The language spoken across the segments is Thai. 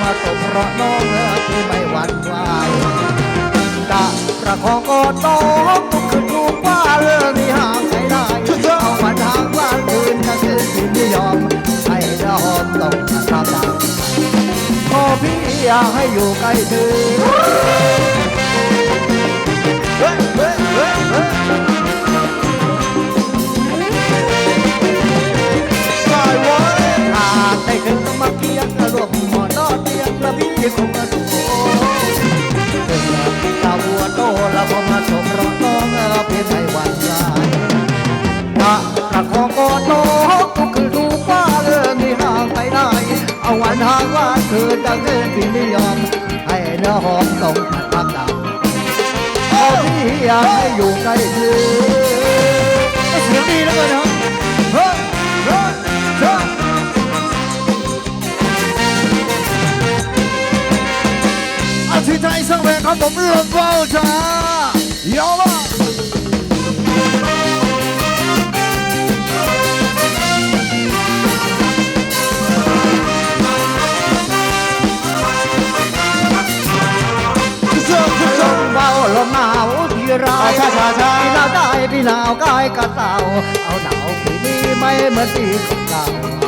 มาตกเพราะน้องเออพี่ไม่หวั่นไหวกะประคองกอดน้องทุกคืนทุกว่าเรื่องนี้ห่างไม่ได้เอาวันทางวันคืนก็คือที่ไม่ยอมให้เธอหอมต้องทำตามขอพี่อยากให้อยู่ใกล้เธอ เคียงรวมหมอนอนเตียงแล้วพี่คงจะถูกตาวัวโตแล้วพอมาสมรสน้องเออเพียงไทยวันไรกะกะของกอดน้องก็คือดูฟ้าเรื่องนี้ห่างไปได้ เอาวันหางว่าเธอจะเกินที่ไม่ยอม ให้เนื้อหอมต้องทักดาวเอาพี่อยากให้อยู่ใกล้เธอ สังเวยครับผมเรื่องว่าวจ้ายอมอะเจ้าเจ้าเบาลมหนาวที่ไรช้าช้าช้าพี่หนาวได้พี่หนาวกายกระเต่าเอาหนาวปีนี้ไม่เหมือนปีเก่า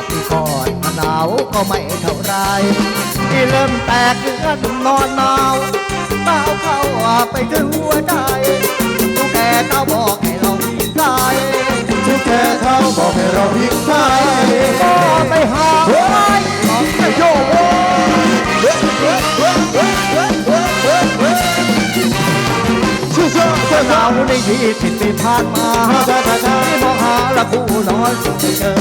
ปีก่อนหนาวก็ไม่เท่าไรที่เริ่มแตกเดือนนอนหนาวหนาว เข้าไปถึงหัวใจทุกแก่เขาบอกให้เราพิงใจทุกแก่เขาบอกให้เราพิงใจก็ไปหาไว้ไม่โยกชื่อเจ้าเจ้าหนาวในที่ผิดที่ผ่านมาที่มองหาละผู้นอนสุดเจอ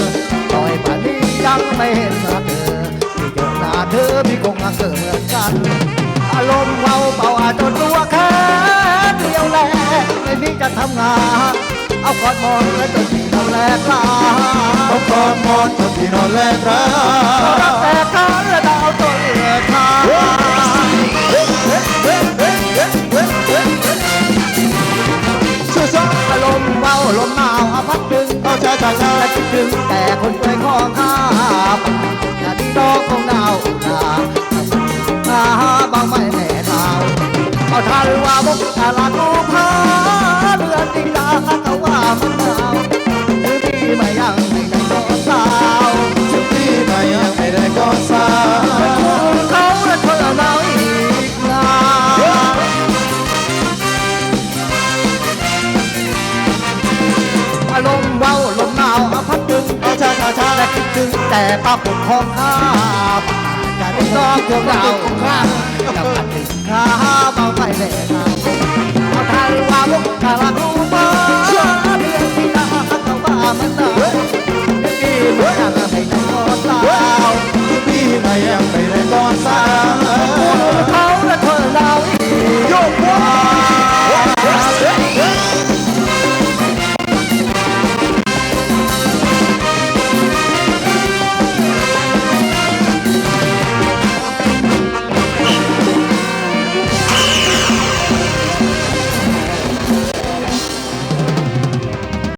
ต่อยป่านนี้ยังไม่เห็นหน้าเธอที่เจอหน้าเธอพี่คงอาเกิดเหมือนกัน อารมณ์เบาเบาอาจจนตัวแค่เดียวแหละไม่มีจะทำงาน เอากอดมอนและจนที่นอนแลกลาเอากอดมอนจนที่นอนแลกรารักแต่ขาและดาวตัวเลือดขาชื่อซออารมณ์เบาลมหนาวอาพัดดึงเอาชาชาชาและคิดถึงแต่คนช่วยของข้า ลากูพาเดือนดีดาเขาว่ามันดาวหรือพี่ไม่ยังไม่ได้ก็สาวชุดนี้มายังไม่ได้ก่อนสาเขาและเธอหนาอีกนานอารมณ์เบาลมหนาวอพัดดึงเอาชาชาชาและคิดถึงแต่ป้าผมของข้าจะได้รอพวกเราของข้าจะพัดถึงข้าบาไม่แน่ดาวเอา